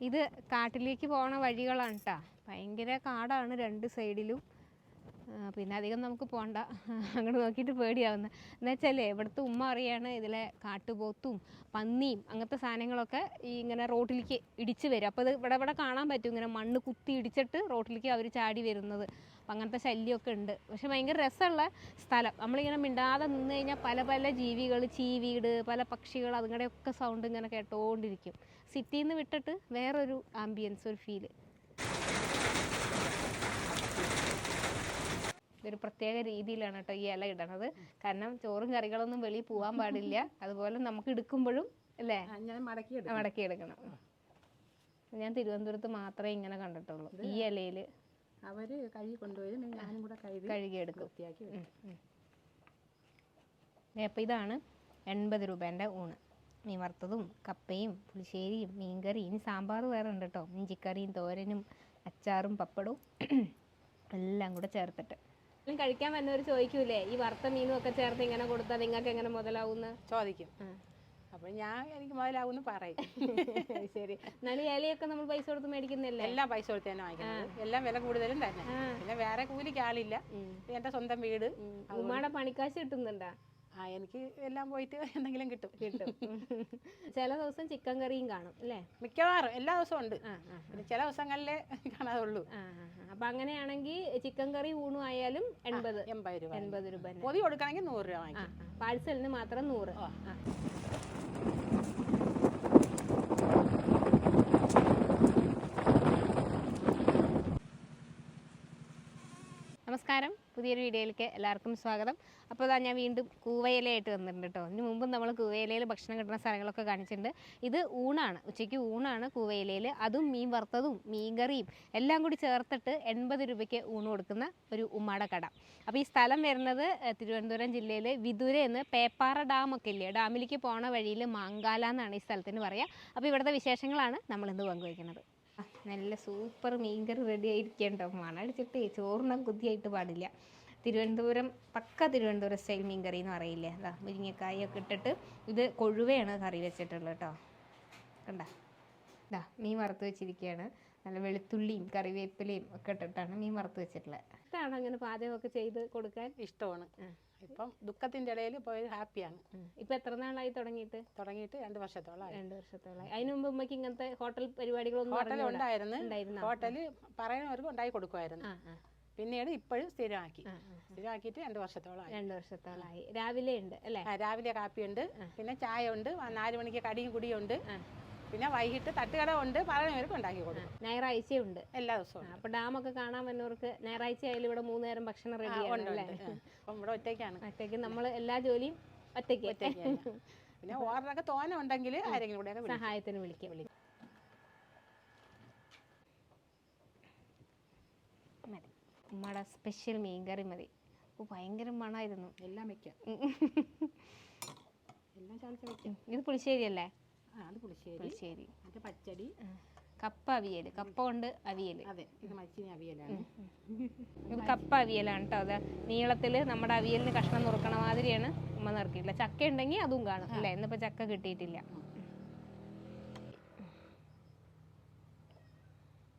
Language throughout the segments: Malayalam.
ഇത് കാട്ടിലേക്ക് പോണ വഴികളാണ് കേട്ടോ ഭയങ്കര കാടാണ് രണ്ട് സൈഡിലും. പിന്നെ അധികം നമുക്ക് പോകണ്ട അങ്ങോട്ട് നോക്കിയിട്ട് പേടിയാവുന്ന. എന്ന് വെച്ചാൽ ഇവിടുത്തെ ഉമ്മ അറിയാണ് ഇതിലെ കാട്ടുപോത്തും പന്നിയും അങ്ങനത്തെ സാധനങ്ങളൊക്കെ ഈ ഇങ്ങനെ റോട്ടിലേക്ക് ഇടിച്ച് വരും. അപ്പോൾ ഇത് ഇവിടെ ഇവിടെ കാണാൻ പറ്റും. ഇങ്ങനെ മണ്ണ് കുത്തി ഇടിച്ചിട്ട് റോട്ടിലേക്ക് അവർ ചാടി വരുന്നത്. അപ്പം അങ്ങനത്തെ ശല്യമൊക്കെ ഉണ്ട്. പക്ഷെ ഭയങ്കര രസമുള്ള സ്ഥലം. നമ്മളിങ്ങനെ മിണ്ടാതെ നിന്ന് കഴിഞ്ഞാൽ പല പല ജീവികൾ ചീവീട് പല പക്ഷികൾ അതുങ്ങളുടെയൊക്കെ സൗണ്ട് ഇങ്ങനെ കേട്ടോണ്ടിരിക്കും. സിറ്റിയിൽ നിന്ന് വിട്ടിട്ട് വേറൊരു ആംബിയൻസ് ഒരു ഫീൽ ഇതൊരു പ്രത്യേക രീതിയിലാണ് കേട്ടോ ഈ ഇല ഇടണത്. കാരണം ചോറും കറികളൊന്നും വെളിയിൽ പോകാൻ പാടില്ല. അതുപോലെ നമുക്ക് എടുക്കുമ്പോഴും അല്ലേ? മടക്കി എടുക്കണം. ഞാൻ തിരുവനന്തപുരത്ത് മാത്രമേ ഇങ്ങനെ കണ്ടിട്ടുള്ളൂ. ഈ ഇലയിൽ അവർ കഴുകി കൊണ്ടുപോയി ഞാനും കൂടെ കഴുകി കഴുകിയെടുക്കും വൃത്തിയാക്കി അപ്പോൾ ഇതാണ് എൺപത് രൂപേന്റെ ഊണ്. മീൻ വറുത്തതും കപ്പയും പുളിശ്ശേരിയും മീൻകറി ഇനി സാമ്പാർ വേറെ ഉണ്ട് കേട്ടോ. ഇഞ്ചിക്കറിയും തോരനും അച്ചാറും പപ്പടവും എല്ലാം കൂടെ ചേർത്തിട്ട്. കഴിക്കാൻ വന്നവർ ചോദിക്കൂലേ ഈ വറുത്ത മീനും ഒക്കെ ചേർത്ത് ഇങ്ങനെ കൊടുത്താൽ നിങ്ങൾക്ക് എങ്ങനെ മുതലാവുന്ന? ചോദിക്കും. അപ്പോൾ ഞാൻ എനിക്ക് മുതലാവുമെന്ന് പറയും. ശരി. എന്നാലും ഇലയൊക്കെ നമ്മൾ പൈസ കൊടുത്ത് മേടിക്കുന്നില്ലേ എല്ലാം പൈസ കൊടുത്ത് തന്നെ വാങ്ങിക്കുന്നത്. എല്ലാം വില കൂടുതലും തന്നെ. പിന്നെ വേറെ കൂലിക്ക് ആളില്ല. എന്റെ സ്വന്തം വീട്. ഉമ്മയുടെ പണിക്കാശ് കിട്ടുന്നുണ്ടാ? ആ എനിക്ക് എല്ലാം പോയിട്ട് എന്തെങ്കിലും കിട്ടും കിട്ടും. ചില ദിവസം ചിക്കൻ കറിയും കാണും അല്ലേ? മിക്കവാറും എല്ലാ ദിവസവും ഉണ്ട്. ചില ദിവസങ്ങളിലേ കാണാതുള്ളൂ. അപ്പൊ അങ്ങനെയാണെങ്കിൽ ചിക്കൻ കറി ഊണും ആയാലും എൺപത് എൺപത് രൂപ. എൺപത് രൂപ പൊതി കൊടുക്കണമെങ്കിൽ നൂറ് രൂപ വാങ്ങിക്കും. പാഴ്സലിന് മാത്രം നൂറ്. നമസ്കാരം. പുതിയൊരു വീഡിയോയിലേക്ക് എല്ലാവർക്കും സ്വാഗതം. അപ്പോൾ ഇതാ ഞാൻ വീണ്ടും കൂവയിലയായിട്ട് വന്നിട്ടുണ്ട് കേട്ടോ. ഇതിന് മുമ്പ് നമ്മൾ കൂവയിലയിൽ ഭക്ഷണം കിട്ടുന്ന സ്ഥലങ്ങളൊക്കെ കാണിച്ചിട്ടുണ്ട്. ഇത് ഊണാണ്. ഉച്ചയ്ക്ക് ഊണാണ് കൂവയിലയിൽ. അതും മീൻ വറുത്തതും മീൻ കറിയും എല്ലാം കൂടി ചേർത്തിട്ട് എൺപത് രൂപയ്ക്ക് ഊണ് കൊടുക്കുന്ന ഒരു ഉമ്മാടെ കട. അപ്പോൾ ഈ സ്ഥലം വരുന്നത് തിരുവനന്തപുരം ജില്ലയിൽ വിദൂര എന്ന് പേപ്പാറ ഡാമൊക്കെ ഇല്ലേ? ഡാമിലേക്ക് പോണ വഴിയിൽ മാങ്കാല എന്നാണ് ഈ സ്ഥലത്തിന് പറയുക. അപ്പോൾ ഇവിടുത്തെ വിശേഷങ്ങളാണ് നമ്മളിന്ന് പങ്കുവയ്ക്കുന്നത്. നല്ല സൂപ്പർ മീൻകറി റെഡി ആയിരിക്കണ്ടോ. മണടിച്ചിട്ട് ചോറിനാൻ കുത്തിയായിട്ട് പാടില്ല. തിരുവനന്തപുരം പക്ക തിരുവനന്തപുരം സ്റ്റൈൽ മീൻകറി എന്ന് പറയില്ലേ? അതാ മുരിങ്ങക്കായൊക്കെ ഇട്ടിട്ട് ഇത് കൊഴുവയാണ് കറി വെച്ചിട്ടുള്ളത് കേട്ടോ. കണ്ട? ഇതാ മീൻ വറുത്ത് വെച്ചിരിക്കുകയാണ് നല്ല വെളുത്തുള്ളിയും കറിവേപ്പിലയും ഒക്കെ ഇട്ടിട്ടാണ് മീൻ വറുത്ത് വെച്ചിട്ടുള്ളത്. ഇഷ്ടമാണ് അങ്ങനെ പാചകമൊക്കെ ചെയ്ത് കൊടുക്കാൻ ഇഷ്ടമാണ്. ഇപ്പം ദുഃഖത്തിന്റെ ഇടയിൽ പോയി ഹാപ്പിയാണ്. ഇപ്പൊ എത്ര നാളായി തുടങ്ങിയിട്ട്? തുടങ്ങിയിട്ട് രണ്ട് വർഷത്തോളമായി രണ്ട് വർഷത്തോളമായി അതിനു മുമ്പ് ഉമ്മക്ക് ഇങ്ങനത്തെ ഹോട്ടൽ പരിപാടികളൊന്നും ഹോട്ടൽ? ഉണ്ടായിരുന്നു? ഹോട്ടൽ പറയുന്നവർക്ക് ഉണ്ടാക്കി കൊടുക്കുമായിരുന്നു. പിന്നീട് ഇപ്പോഴും സ്ഥിരമാക്കി. സ്ഥിരമാക്കിയിട്ട് രണ്ട് വർഷത്തോളമായി രണ്ട് വർഷത്തോളമായി രാവിലെ ഉണ്ട് അല്ലേ? രാവിലെ കാപ്പി ഉണ്ട് പിന്നെ ചായ ഉണ്ട്. നാല് മണിക്ക് കടിയും കുടിയും ഉണ്ട്. പിന്നെ വൈകിട്ട് തട്ടുകട ഉണ്ട് പറയുന്നവർക്ക് ഉണ്ടാക്കി കൊടുക്കും. ഞായറാഴ്ചയുണ്ട്. എല്ലാ ദിവസവും അപ്പൊ ഡാമൊക്കെ കാണാൻ വന്നവർക്ക് ഞായറാഴ്ച ആയാലും ഇവിടെ മൂന്ന് നേരം ഭക്ഷണം റെഡി റെഡിയാണ് അല്ലേ? ഉണ്ട്. ആ. അപ്പം ഇവിടെ ഒറ്റയ്ക്കാണ്. ഒറ്റയ്ക്ക് നമ്മൾ എല്ലാ ജോലിയും ഒറ്റയ്ക്ക്. പിന്നെ ഓർഡറൊക്കെ തോന ഉണ്ടെങ്കിൽ ആരെങ്കിലും കൂടെ വിളിക്കും. സഹായത്തിന് വിളിക്കും. മതി. ഉമ്മയുടെ സ്പെഷ്യൽ മീൻകറി മതി. ഓ ഭയങ്കര മണായിരുന്നു എല്ലാം വെക്കാം. എല്ലാം ചാൻസ് വെക്കാം. ഇത് പുളിശ്ശേരി അല്ലേ അത് പുളിശ്ശേരി. പുളിശ്ശേരി. മറ്റേ പച്ചടി. കപ്പ അവിയൽ കപ്പ കൊണ്ട് അവിയൽ അതെ ഇത് മച്ചിനി അവിയലാണ്. ഇത് കപ്പ അവിയലാണ് കേട്ടോ അത് നീളത്തിൽ നമ്മുടെ അവിയലിന് കഷ്ണം നുറുക്കണ മാതിരിയാണ് ഉമ്മ നിറക്കിയിട്ടില്ല. ചക്ക ഉണ്ടെങ്കിൽ അതും കാണും അല്ലേ? ഇന്നിപ്പോൾ ചക്ക കിട്ടിയിട്ടില്ല.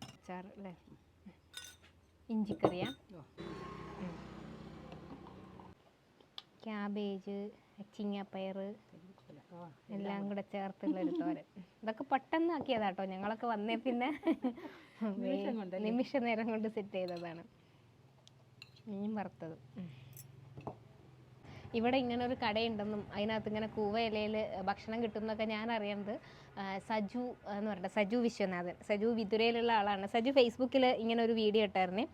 അച്ചാറ് അല്ലേ? ഇഞ്ചിക്കറിയാ. ക്യാബേജ് ചിങ്ങപ്പയർ എല്ലാം കൂടെ ചേർത്തുള്ള ഒരു തോരൻ. ഇതൊക്കെ പെട്ടെന്ന് ആക്കിയതാട്ടോ. ഞങ്ങളൊക്കെ വന്നേ പിന്നെ നിമിഷം നേരം കൊണ്ട് സെറ്റ് ചെയ്തതാണ്. മീൻ വറുത്തത്. ഇവിടെ ഇങ്ങനെ ഒരു കടയുണ്ടെന്നും അതിനകത്ത് ഇങ്ങനെ കൂവ ഇലയിൽ ഭക്ഷണം കിട്ടുന്നൊക്കെ ഞാൻ അറിയുന്നത് സജു എന്ന് പറഞ്ഞിട്ട് സജു വിശ്വനാഥൻ. സജു വിതുരയിലുള്ള ആളാണ്. സജു ഫേസ്ബുക്കിൽ ഇങ്ങനെ ഒരു വീഡിയോ ഇട്ടായിരുന്നേ.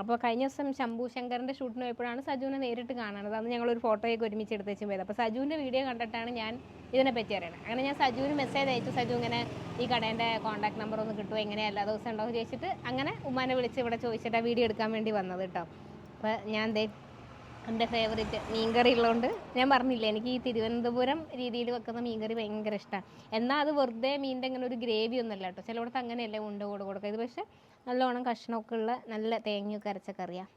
അപ്പോൾ കഴിഞ്ഞ ദിവസം ശംഭു ശങ്കറിന്റെ ഷൂട്ടിന് പോയപ്പോഴാണ് സജുവിനെ നേരിട്ട് കാണുന്നത് അന്ന് ഞങ്ങളൊരു ഫോട്ടോയൊക്കെ ഒരുമിച്ച് എടുത്ത് വെച്ചും പോയത്. അപ്പോൾ സജുവിന്റെ വീഡിയോ കണ്ടിട്ടാണ് ഞാൻ ഇതിനെപ്പറ്റി അറിയണത്. അങ്ങനെ ഞാൻ സജുവിന് മെസ്സേജ് അയച്ചു. സജു ഇങ്ങനെ ഈ കടേന്റെ കോൺടാക്ട് നമ്പർ ഒന്ന് കിട്ടുമോ എങ്ങനെ എല്ലാ ദിവസം ഉണ്ടാവും ചോദിച്ചിട്ട് അങ്ങനെ ഉമ്മാനെ വിളിച്ച് ഇവിടെ ചോദിച്ചിട്ട് വീഡിയോ എടുക്കാൻ വേണ്ടി വന്നത് കേട്ടോ. അപ്പോൾ ഞാൻ ദേ എന്റെ ഫേവറേറ്റ് മീൻകറി ഉള്ളതുകൊണ്ട് ഞാൻ പറഞ്ഞില്ല എനിക്ക് ഈ തിരുവനന്തപുരം രീതിയിൽ വെക്കുന്ന മീൻകറി ഭയങ്കര ഇഷ്ടമാണ് എന്നാൽ അത് വെറുതെ മീനിന്റെ അങ്ങനെ ഒരു ഗ്രേവി ഒന്നുമല്ല കേട്ടോ. ചിലയിടത്ത് അങ്ങനെയല്ലേ ഉണ്ട് കൂടെ കൊടുക്കുക പക്ഷേ നല്ലോണം കഷ്ണമൊക്കെ ഉള്ള നല്ല തേങ്ങയൊക്കെ അരച്ച കറിയാണ്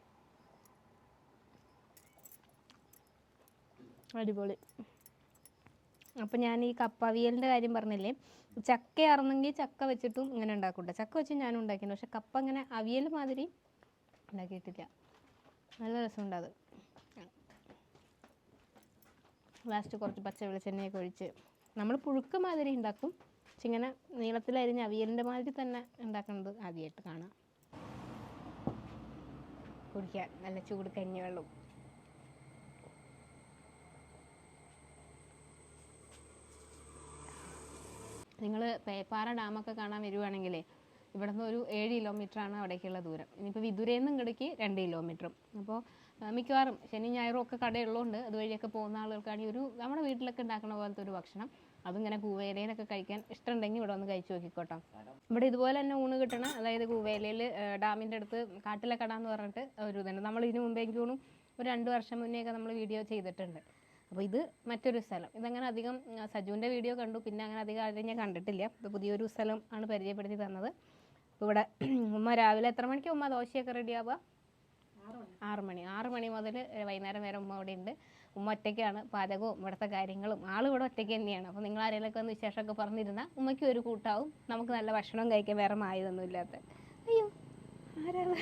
അടിപൊളി. അപ്പോൾ ഞാൻ ഈ കപ്പവിയലിന്റെ കാര്യം പറഞ്ഞില്ലേ? ചക്ക അറന്നെങ്കിൽ ചക്ക വെച്ചിട്ടും ഇങ്ങനെ ഉണ്ടാക്കൂട്ടോ. ചക്ക വെച്ച് ഞാനും ഉണ്ടാക്കിയിട്ടുണ്ട്. പക്ഷെ കപ്പ ഇങ്ങനെ അവിയൽ മാതിരി ഉണ്ടാക്കിയിട്ടില്ല. നല്ല രസമുണ്ട് അത്. ലാസ്റ്റ് കുറച്ച് പച്ച വെളിച്ചെണ്ണയൊക്കെ ഒഴിച്ച്. നമ്മൾ പുഴുക്ക് മാതിരി ഉണ്ടാക്കും. ഇങ്ങനെ നീളത്തിലരിഞ്ഞ് അവിയലിന്റെ മാതിരി തന്നെ ഉണ്ടാക്കുന്നത് ആദ്യമായിട്ട് കാണാം. കുടിക്കാൻ നല്ല ചൂട് കഞ്ഞി വെള്ളം നിങ്ങൾ പേപ്പാറ ഡാമൊക്കെ കാണാൻ വരുവാണെങ്കിലേ ഇവിടുന്ന് ഒരു ഏഴ് കിലോമീറ്ററാണ് അവിടേക്കുള്ള ദൂരം. ഇനിയിപ്പോൾ വിദുരയിൽ നിന്ന് ഇങ്ങടേക്ക് രണ്ട് കിലോമീറ്ററും അപ്പോൾ മിക്കവാറും ശനി ഞായറും ഒക്കെ കടയുള്ളതുകൊണ്ട് അതുവഴിയൊക്കെ പോകുന്ന ആളുകൾക്കാണെങ്കിൽ ഒരു നമ്മുടെ വീട്ടിലൊക്കെ ഉണ്ടാക്കുന്ന പോലത്തെ ഒരു ഭക്ഷണം. അതിങ്ങനെ കൂവേലയിലൊക്കെ കഴിക്കാൻ ഇഷ്ടമുണ്ടെങ്കിൽ ഇവിടെ ഒന്ന് കഴിച്ചു നോക്കിക്കോട്ടോ. ഇവിടെ ഇതുപോലെ തന്നെ ഊണ് കിട്ടണം. അതായത് കൂവേലയിൽ ഡാമിന്റെ അടുത്ത് കാട്ടിലെ കട എന്ന് പറഞ്ഞിട്ട് ഒരു ഇതുണ്ട്. നമ്മൾ ഇതിന് മുമ്പേ ഒരു രണ്ട് വർഷം മുന്നേ ഒക്കെ നമ്മൾ വീഡിയോ ചെയ്തിട്ടുണ്ട്. അപ്പോൾ ഇത് മറ്റൊരു സ്ഥലം. ഇതങ്ങനെ അധികം സജുവിന്റെ വീഡിയോ കണ്ടു. പിന്നെ അങ്ങനെ അധികം ആരും ഞാൻ കണ്ടിട്ടില്ല. ഇത് പുതിയൊരു സ്ഥലം ആണ് പരിചയപ്പെടുത്തി തന്നത്. ഇവിടെ ഉമ്മ രാവിലെ എത്ര മണിക്ക് ഉമ്മ ദോശയൊക്കെ റെഡിയാവുക ആറ് മണി ആറ് മണി മുതൽ വൈകുന്നേരം വരെ ഉമ്മ അവിടെ ഉണ്ട് ഉമ്മ ഒറ്റയ്ക്കാണ്. പാചകവും ഇവിടുത്തെ കാര്യങ്ങളും. ആൾ ഇവിടെ ഒറ്റയ്ക്ക് തന്നെയാണ്. അപ്പോൾ നിങ്ങൾ ആരെങ്കിലൊക്കെ ഒന്ന് വിശേഷമൊക്കെ പറഞ്ഞിരുന്നാൽ ഉമ്മയ്ക്ക് ഒരു കൂട്ടാവും. നമുക്ക് നല്ല ഭക്ഷണം കഴിക്കാൻ വേറെ മായതൊന്നും ഇല്ലാത്ത. അയ്യോ ആരാണ്?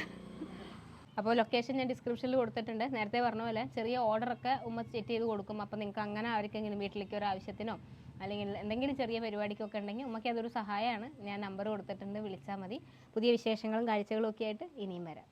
അപ്പോൾ ലൊക്കേഷൻ ഞാൻ ഡിസ്ക്രിപ്ഷനിൽ കൊടുത്തിട്ടുണ്ട്. നേരത്തെ പറഞ്ഞ പോലെ ചെറിയ ഓർഡറൊക്കെ ഉമ്മ സെറ്റ് ചെയ്ത് കൊടുക്കും. അപ്പോൾ നിങ്ങൾക്ക് അങ്ങനെ ആർക്കെങ്കിലും വീട്ടിലേക്ക് ഒരു ആവശ്യത്തിനോ അല്ലെങ്കിൽ എന്തെങ്കിലും ചെറിയ പരിപാടിക്കൊക്കെ ഉണ്ടെങ്കിൽ ഉമ്മയ്ക്ക് അതൊരു സഹായമാണ്. ഞാൻ നമ്പർ കൊടുത്തിട്ടുണ്ട്. വിളിച്ചാൽ മതി. പുതിയ വിശേഷങ്ങളും കാഴ്ചകളും ഒക്കെ ആയിട്ട് ഇനിയും വരാം.